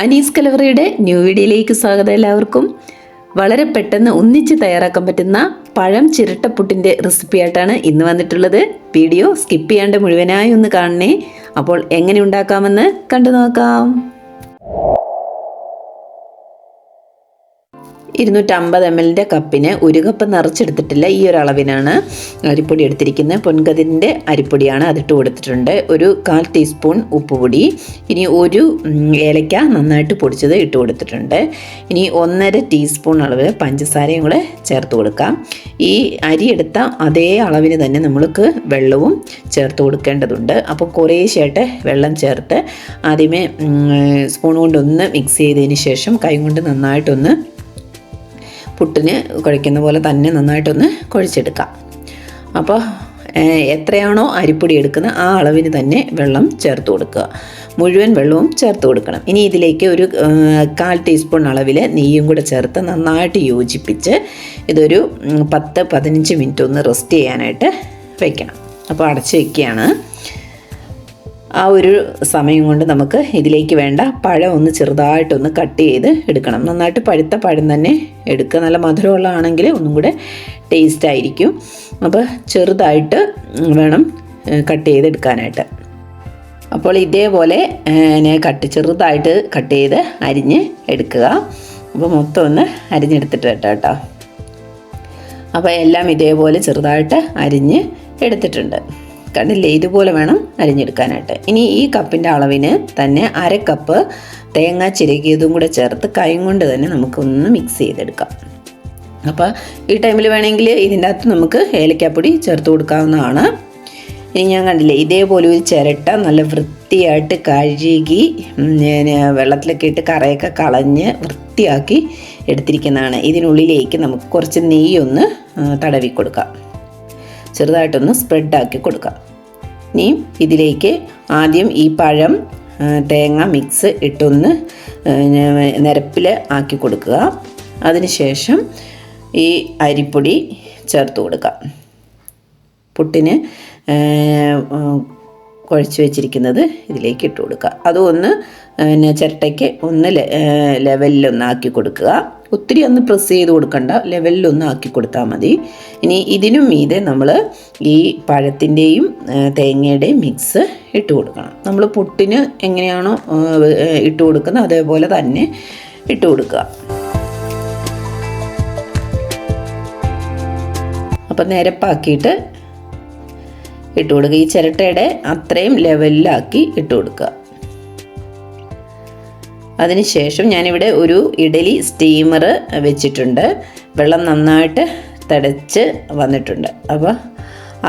Anees കലവറയുടെ new വീഡിയോയിലേക്ക് സ്വാഗതം എല്ലാവർക്കും. വളരെ പെട്ടെന്ന് ഒന്നിച്ച് തയ്യാറാക്കാൻ പറ്റുന്ന പഴം ചിരട്ടപ്പുട്ടിന്റെ റെസിപ്പി ആയിട്ടാണ് ഇന്ന് വന്നിട്ടുള്ളത്. വീഡിയോ സ്കിപ്പ് ചെയ്യാണ്ട് മുഴുവനായി ഒന്ന് കാണണേ. അപ്പോൾ എങ്ങനെ ഉണ്ടാക്കാമെന്ന് കണ്ടു നോക്കാം. ഇരുന്നൂറ്റമ്പത് എം എല്ലിന്റെ കപ്പിന് ഒരു കപ്പ് നിറച്ചെടുത്തിട്ടില്ല ഈ ഒരു അളവിനാണ് അരിപ്പൊടി എടുത്തിരിക്കുന്നത്. പൊൻകതിന്റെ അരിപ്പൊടിയാണ് അതിട്ട് കൊടുത്തിട്ടുണ്ട്. ഒരു കാൽ ടീസ്പൂൺ ഉപ്പുപൊടി ഇനി ഒരു ഏലക്ക നന്നായിട്ട് പൊടിച്ചത് ഇട്ട് കൊടുത്തിട്ടുണ്ട്. ഇനി ഒന്നര ടീസ്പൂൺ അളവ് പഞ്ചസാരയും കൂടെ ചേർത്ത് കൊടുക്കാം. ഈ അരി എടുത്ത അതേ അളവിന് തന്നെ നമ്മൾക്ക് വെള്ളവും ചേർത്ത് കൊടുക്കേണ്ടതുണ്ട്. അപ്പോൾ കുറേശ്ശായിട്ട് വെള്ളം ചേർത്ത് ആദ്യമേ സ്പൂൺ കൊണ്ടൊന്ന് മിക്സ് ചെയ്തതിന് ശേഷം കൈ കൊണ്ട് നന്നായിട്ടൊന്ന് പുട്ടിന് കുഴയ്ക്കുന്ന പോലെ തന്നെ നന്നായിട്ടൊന്ന് കുഴച്ചെടുക്കാം. അപ്പോൾ എത്രയാണോ അരിപ്പൊടി എടുക്കുന്നത് ആ അളവിന് തന്നെ വെള്ളം ചേർത്ത് കൊടുക്കുക. മുഴുവൻ വെള്ളവും ചേർത്ത് കൊടുക്കണം. ഇനി ഇതിലേക്ക് ഒരു കാൽ ടീസ്പൂൺ അളവിൽ നെയ്യും കൂടെ ചേർത്ത് നന്നായിട്ട് യോജിപ്പിച്ച് ഇതൊരു പത്ത് പതിനഞ്ച് മിനിറ്റ് ഒന്ന് റെസ്റ്റ് ചെയ്യാനായിട്ട് വയ്ക്കണം അപ്പോൾ അടച്ച് വയ്ക്കുകയാണ് ആ ഒരു സമയം കൊണ്ട് നമുക്ക് ഇതിലേക്ക് വേണ്ട പഴം ഒന്ന് ചെറുതായിട്ടൊന്ന് കട്ട് ചെയ്ത് എടുക്കണം. നന്നായിട്ട് പഴുത്ത പഴം തന്നെ എടുക്കുക. നല്ല മധുരമുള്ളതാണെങ്കിൽ ഒന്നും കൂടെ ടേസ്റ്റ് ആയിരിക്കും. അപ്പോൾ ചെറുതായിട്ട് വേണം കട്ട് ചെയ്ത് എടുക്കാനായിട്ട്. അപ്പോൾ ഇതേപോലെ കട്ട് ചെറുതായിട്ട് കട്ട് ചെയ്ത് അരിഞ്ഞ് എടുക്കുക. അപ്പോൾ മൊത്തം ഒന്ന് അരിഞ്ഞെടുത്തിട്ട് കേട്ടോ. അപ്പോൾ എല്ലാം ഇതേപോലെ ചെറുതായിട്ട് അരിഞ്ഞ് എടുത്തിട്ടുണ്ട്. കണ്ടില്ലേ ഇതുപോലെ വേണം അരിഞ്ഞെടുക്കാനായിട്ട്. ഇനി ഈ കപ്പിന്റെ അളവിന് തന്നെ അര കപ്പ് തേങ്ങ ചിരകിയതും കൂടെ ചേർത്ത് കൈ കൊണ്ട് തന്നെ നമുക്കൊന്ന് മിക്സ് ചെയ്തെടുക്കാം. അപ്പോൾ ഈ ടൈമിൽ വേണമെങ്കിൽ ഇതിന്റെ അകത്ത് നമുക്ക് ഏലക്കാപ്പൊടി ചേർത്ത് കൊടുക്കാവുന്നതാണ്. ഇനി ഞാൻ കണ്ടില്ലേ ഇതേപോലെ ഒരു ചിരട്ട നല്ല വൃത്തിയായിട്ട് കഴുകി വെള്ളത്തിലൊക്കെ ഇട്ട് കറയൊക്കെ കളഞ്ഞ് വൃത്തിയാക്കി എടുത്തിരിക്കുന്നതാണ്. ഇതിനുള്ളിലേക്ക് നമുക്ക് കുറച്ച് നെയ്യൊന്ന് തടവി കൊടുക്കാം. ചെറുതായിട്ടൊന്ന് സ്പ്രെഡാക്കി കൊടുക്കാം. ഇനി ഇതിലേക്ക് ആദ്യം ഈ പഴം തേങ്ങ മിക്സ് ഇട്ടൊന്ന് നിരപ്പിൽ ആക്കി കൊടുക്കുക. അതിനുശേഷം ഈ അരിപ്പൊടി ചേർത്ത് കൊടുക്കാം. പുട്ടിന് കുഴച്ച് വെച്ചിരിക്കുന്നത് ഇതിലേക്ക് ഇട്ട് കൊടുക്കുക. അതൊന്ന് പിന്നെ ചിരട്ടയ്ക്ക് ഒന്ന് ലെവലിലൊന്നാക്കി കൊടുക്കുക. ഒത്തിരി ഒന്ന് പ്രസ് ചെയ്ത് കൊടുക്കണ്ട ലെവലിലൊന്ന് ആക്കി കൊടുത്താൽ മതി. ഇനി ഇതിനും മീതെ നമ്മൾ ഈ പഴത്തിന്റെയും തേങ്ങയുടെയും മിക്സ് ഇട്ട് കൊടുക്കണം. നമ്മൾ പുട്ടിന് എങ്ങനെയാണോ ഇട്ട് കൊടുക്കുന്നത് അതേപോലെ തന്നെ ഇട്ട് കൊടുക്കുക. അപ്പം നിരപ്പാക്കിയിട്ട് ഇട്ട് കൊടുക്കുക. ഈ ചിരട്ടയുടെ അത്രയും ലെവലിലാക്കി ഇട്ട് കൊടുക്കുക. അതിനുശേഷം ഞാനിവിടെ ഒരു ഇഡലി സ്റ്റീമർ വെച്ചിട്ടുണ്ട്. വെള്ളം നന്നായിട്ട് തിടച്ച് വന്നിട്ടുണ്ട്. അപ്പോൾ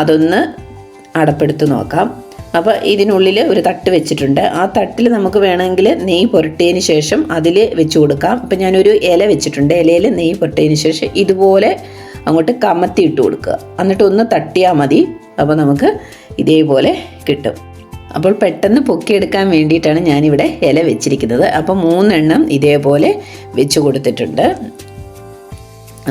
അതൊന്ന് അടപ്പെടുത്ത് നോക്കാം. അപ്പോൾ ഇതിനുള്ളിൽ ഒരു തട്ട് വെച്ചിട്ടുണ്ട്. ആ തട്ടിൽ നമുക്ക് വേണമെങ്കിൽ നെയ്യ് പുരട്ടിയതിന് ശേഷം അതിൽ വെച്ച് കൊടുക്കാം. ഇപ്പം ഞാനൊരു ഇല വെച്ചിട്ടുണ്ട്. ഇലയിൽ നെയ്യ് പുരട്ടിയതിന് ശേഷം ഇതുപോലെ അങ്ങോട്ട് കമത്തി ഇട്ട് കൊടുക്കുക. എന്നിട്ട് ഒന്ന് തട്ടിയാൽ മതി. അപ്പോൾ നമുക്ക് ഇതേപോലെ കിട്ടും. അപ്പോൾ പെട്ടെന്ന് പൊക്കിയെടുക്കാൻ വേണ്ടിയിട്ടാണ് ഞാനിവിടെ ഇല വെച്ചിരിക്കുന്നത്. അപ്പോൾ മൂന്നെണ്ണം ഇതേപോലെ വെച്ച് കൊടുത്തിട്ടുണ്ട്.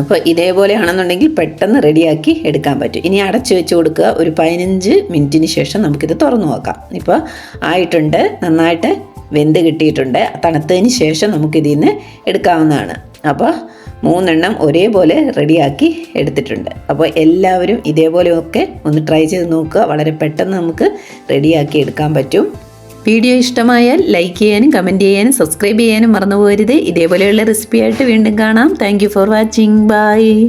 അപ്പോൾ ഇതേപോലെയാണെന്നുണ്ടെങ്കിൽ പെട്ടെന്ന് റെഡിയാക്കി എടുക്കാൻ പറ്റും. ഇനി അടച്ചു വെച്ച് കൊടുക്കുക. ഒരു പതിനഞ്ച് മിനിറ്റിന് ശേഷം നമുക്കിത് തുറന്നു നോക്കാം. ഇപ്പോൾ ആയിട്ടുണ്ട്. നന്നായിട്ട് വെന്ത് കിട്ടിയിട്ടുണ്ട്. തണുത്തതിന് ശേഷം നമുക്കിതിൽ നിന്ന് എടുക്കാവുന്നതാണ്. അപ്പോൾ മൂന്നെണ്ണം ഒരേപോലെ റെഡിയാക്കി എടുത്തിട്ടുണ്ട്. അപ്പോൾ എല്ലാവരും ഇതേപോലെയൊക്കെ ഒന്ന് ട്രൈ ചെയ്ത് നോക്കുക. വളരെ പെട്ടെന്ന് നമുക്ക് റെഡിയാക്കി എടുക്കാൻ പറ്റും. വീഡിയോ ഇഷ്ടമായാൽ ലൈക്ക് ചെയ്യാനും കമന്റ് ചെയ്യാനും സബ്സ്ക്രൈബ് ചെയ്യാനും മറന്നു പോകരുത്. ഇതേപോലെയുള്ള റെസിപ്പി ആയിട്ട് വീണ്ടും കാണാം. Thank for watching bye